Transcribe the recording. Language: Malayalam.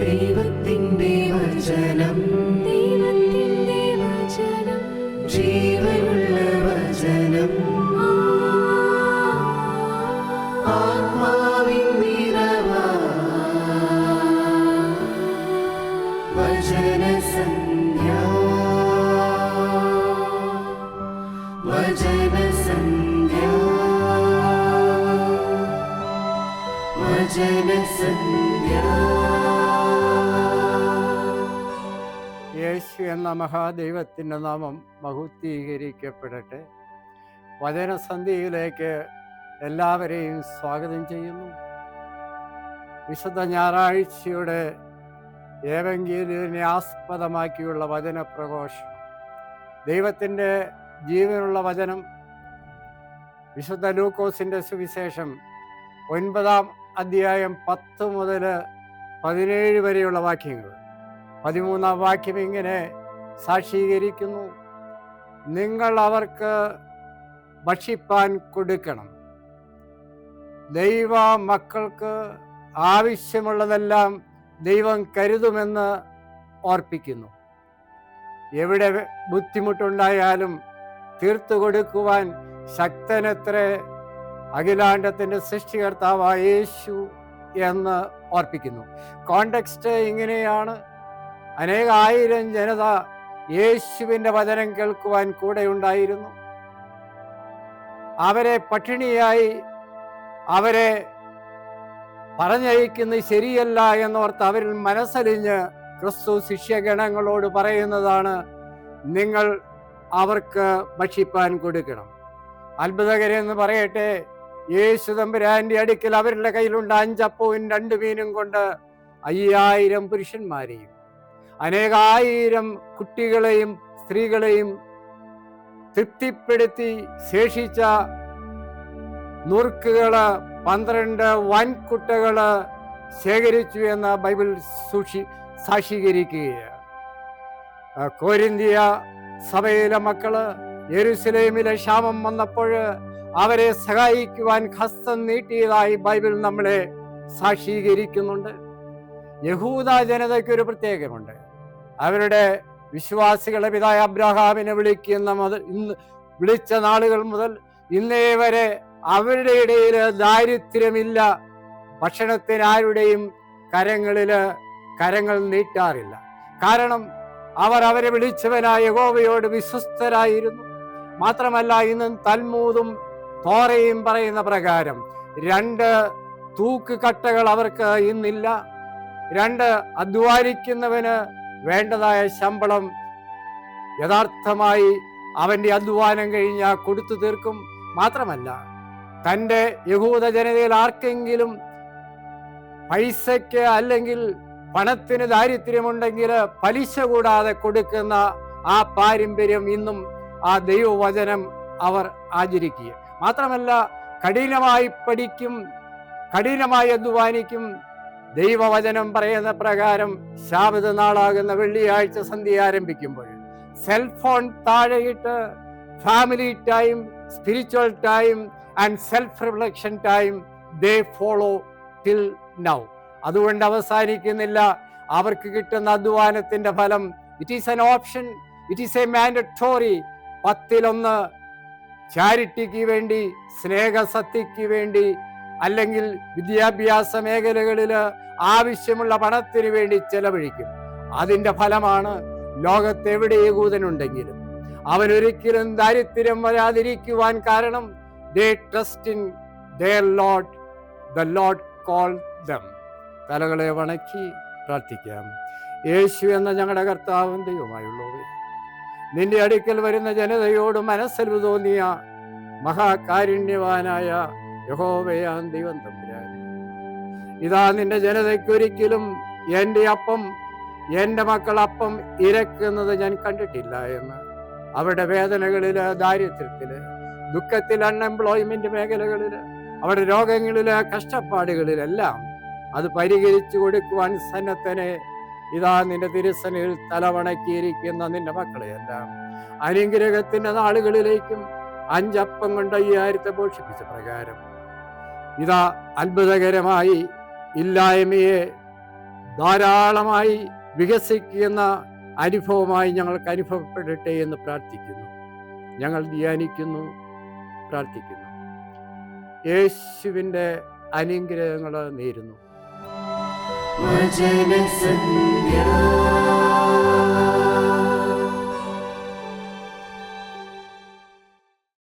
ദൈവത്തിന്റെ വചനം. എന്ന മഹാദൈവത്തിന്റെ നാമം മഹുദ്ധീകരിക്കപ്പെടട്ടെ വചനസന്ധിയിലേക്ക് എല്ലാവരെയും സ്വാഗതം ചെയ്യുന്നു. വിശുദ്ധ ഞായറാഴ്ചയുടെ ഏവെങ്കിലിനെ ആസ്പദമാക്കിയുള്ള വചനപ്രഘോഷം ദൈവത്തിന്റെ ജീവനുള്ള വചനം. വിശുദ്ധ ലൂക്കോസിന്റെ സുവിശേഷം ഒൻപതാം അധ്യായം പത്ത് മുതൽ പതിനേഴ് വരെയുള്ള വാക്യങ്ങൾ. പതിമൂന്നാം വാക്യം ഇങ്ങനെ സാക്ഷീകരിക്കുന്നു. നിങ്ങൾ അവർക്ക് ഭക്ഷിപ്പാൻ കൊടുക്കണം. ദൈവ മക്കൾക്ക് ആവശ്യമുള്ളതെല്ലാം ദൈവം കരുതുമെന്ന് ഓർപ്പിക്കുന്നു. എവിടെ ബുദ്ധിമുട്ടുണ്ടായാലും തീർത്തു കൊടുക്കുവാൻ ശക്തനെത്ര അഖിലാണ്ടത്തിന്റെ സൃഷ്ടികർത്താവായ യേശു എന്ന് ഓർപ്പിക്കുന്നു. കോണ്ടെക്സ്റ്റ് ഇങ്ങനെയാണ്. അനേകായിരം ജനത യേശുവിന്റെ വചനം കേൾക്കുവാൻ കൂടെയുണ്ടായിരുന്നു. അവരെ പട്ടിണിയായി അവരെ പറഞ്ഞയക്കുന്നത് ശരിയല്ല എന്നോർത്ത് അവരിൽ മനസ്സലിഞ്ഞ് ക്രിസ്തു ശിഷ്യഗണങ്ങളോട് പറയുന്നതാണ് നിങ്ങൾ അവർക്ക് ഭക്ഷിപ്പാൻ കൊടുക്കണം. അത്ഭുതകരെന്ന് പറയട്ടെ യേശു തമ്പുരാന്റെ അടുക്കൽ അവരുടെ കയ്യിലുണ്ട് അഞ്ചപ്പവും രണ്ട് മീനും കൊണ്ട് അയ്യായിരം പുരുഷന്മാരെയും. അനേകായിരം കുട്ടികളെയും സ്ത്രീകളെയും തൃപ്തിപ്പെടുത്തി ശേഷിച്ച നുറുക്കുകൾ പന്ത്രണ്ട് വൻകുട്ടകൾ ശേഖരിച്ചു എന്ന ബൈബിൾ സൂക്ഷി സാക്ഷീകരിക്കുകയാണ്. കോരിന്തിയ സഭയിലെ മക്കൾ യെരുസലേമിലെ ക്ഷാമം വന്നപ്പോൾ അവരെ സഹായിക്കുവാൻ ഹസ്തം നീട്ടിയതായി ബൈബിൾ നമ്മളെ സാക്ഷീകരിക്കുന്നുണ്ട്. യഹൂദ ജനതയ്ക്ക് ഒരു പ്രത്യേകമുണ്ട് അവരുടെ വിശ്വാസികളെ പിതായ അബ്രഹാമിനെ വിളിക്കുന്ന മുതൽ ഇന്ന് വിളിച്ച നാളുകൾ മുതൽ ഇന്നേ വരെ അവരുടെ ഇടയിൽ ദാരിദ്ര്യമില്ല. ഭക്ഷണത്തിന് ആരുടെയും കരങ്ങളിൽ കരങ്ങൾ നീട്ടാറില്ല. കാരണം അവർ അവരെ വിളിച്ചവനായ ഗോവയോട് വിശ്വസ്തരായിരുന്നു. മാത്രമല്ല ഇന്നും തൽമൂതും തോറയും പറയുന്ന പ്രകാരം രണ്ട് തൂക്കുകട്ടകൾ അവർക്ക് ഇന്നില്ല. രണ്ട് അധ്വാനിക്കുന്നവന് വേണ്ടതായ ശമ്പളം യഥാർത്ഥമായി അവന്റെ അധ്വാനം കഴിഞ്ഞാൽ കൊടുത്തു തീർക്കും മാത്രമല്ല തന്റെ യഹൂദ ജനതയിൽ ആർക്കെങ്കിലും പൈസയ്ക്ക് അല്ലെങ്കിൽ പണത്തിന് ദാരിദ്ര്യമുണ്ടെങ്കിൽ പലിശ കൂടാതെ കൊടുക്കുന്ന ആ പാരമ്പര്യം ഇന്നും ആ ദൈവവചനം അവർ ആചരിക്കുക മാത്രമല്ല കഠിനമായി പഠിക്കും കഠിനമായി അധ്വാനിക്കും ദൈവവചനം പറയുന്ന പ്രകാരം ശാബത നാളാകുന്ന വെള്ളിയാഴ്ച സന്ധ്യ ആരംഭിക്കുമ്പോൾ cellphone താഴെയിട്ട് family time spiritual time and self reflection time they follow till now അതുകൊണ്ട് അവസാനിക്കുന്നില്ല. അവർക്ക് കിട്ടുന്ന അധ്വാനത്തിന്റെ ഫലം. It is an option it is a mandatory പത്തിലൊന്ന് ചാരിറ്റിക്ക് വേണ്ടി സ്നേഹസത്യക്ക് വേണ്ടി അല്ലെങ്കിൽ വിദ്യാഭ്യാസ മേഖലകളിൽ ആവശ്യമുള്ള പണത്തിന് വേണ്ടി ചെലവഴിക്കും. അതിന്റെ ഫലമാണ് ലോകത്ത് എവിടെ യകൂദനുണ്ടെങ്കിലും അവൻ ഒരിക്കലും ദാരിദ്ര്യം വരാതിരിക്കുവാൻ കാരണം they trust in the Lord the Lord call them തലകളെ വണക്കി പ്രാർത്ഥിക്കാം. യേശു എന്ന ഞങ്ങളുടെ കർത്താവും ദൈവമായുള്ളവേ നിന്റെ അടുക്കൽ വരുന്ന ജനതയോട് മനസ്സിൽ തോന്നിയ മഹാകാരുണ്യവാനായ യഹോവയാൻ ദൈവം തമ്പുരാൻ ഇതാ നിന്റെ ജനതയ്ക്കൊരിക്കലും എന്റെ അപ്പം എന്റെ മക്കൾ അപ്പം ഇരക്കുന്നത് ഞാൻ കണ്ടിട്ടില്ല എന്ന്. അവരുടെ വേദനകളിൽ ദാരിദ്ര്യത്തിൽ ദുഃഖത്തിൽ അൺഎംപ്ലോയ്മെന്റ് മേഖലകളിൽ അവരുടെ രോഗങ്ങളിൽ കഷ്ടപ്പാടുകളിലെല്ലാം അത് പരിഹരിച്ചു കൊടുക്കുവാൻ സന്നദ്ധനെ ഇതാ നിന്റെ തിരുസനയിൽ തലവണക്കിയിരിക്കുന്ന നിന്റെ മക്കളെയെല്ലാം അനുഗ്രഹത്തിന്റെ നാളുകളിലേക്കും അഞ്ചപ്പം കൊണ്ട് അയ്യായിരത്തെ പോഷിപ്പിച്ച പ്രകാരം ഇതാ അത്ഭുതകരമായി ഇല്ലായ്മയെ ധാരാളമായി വികസിക്കുന്ന അനുഭവമായി ഞങ്ങൾക്ക് അനുഭവപ്പെടട്ടെ എന്ന് പ്രാർത്ഥിക്കുന്നു. ഞങ്ങൾ ധ്യാനിക്കുന്നു പ്രാർത്ഥിക്കുന്നു. യേശുവിന്റെ അനുഗ്രഹങ്ങൾ നേരുന്നു. വചനസന്ധ്യ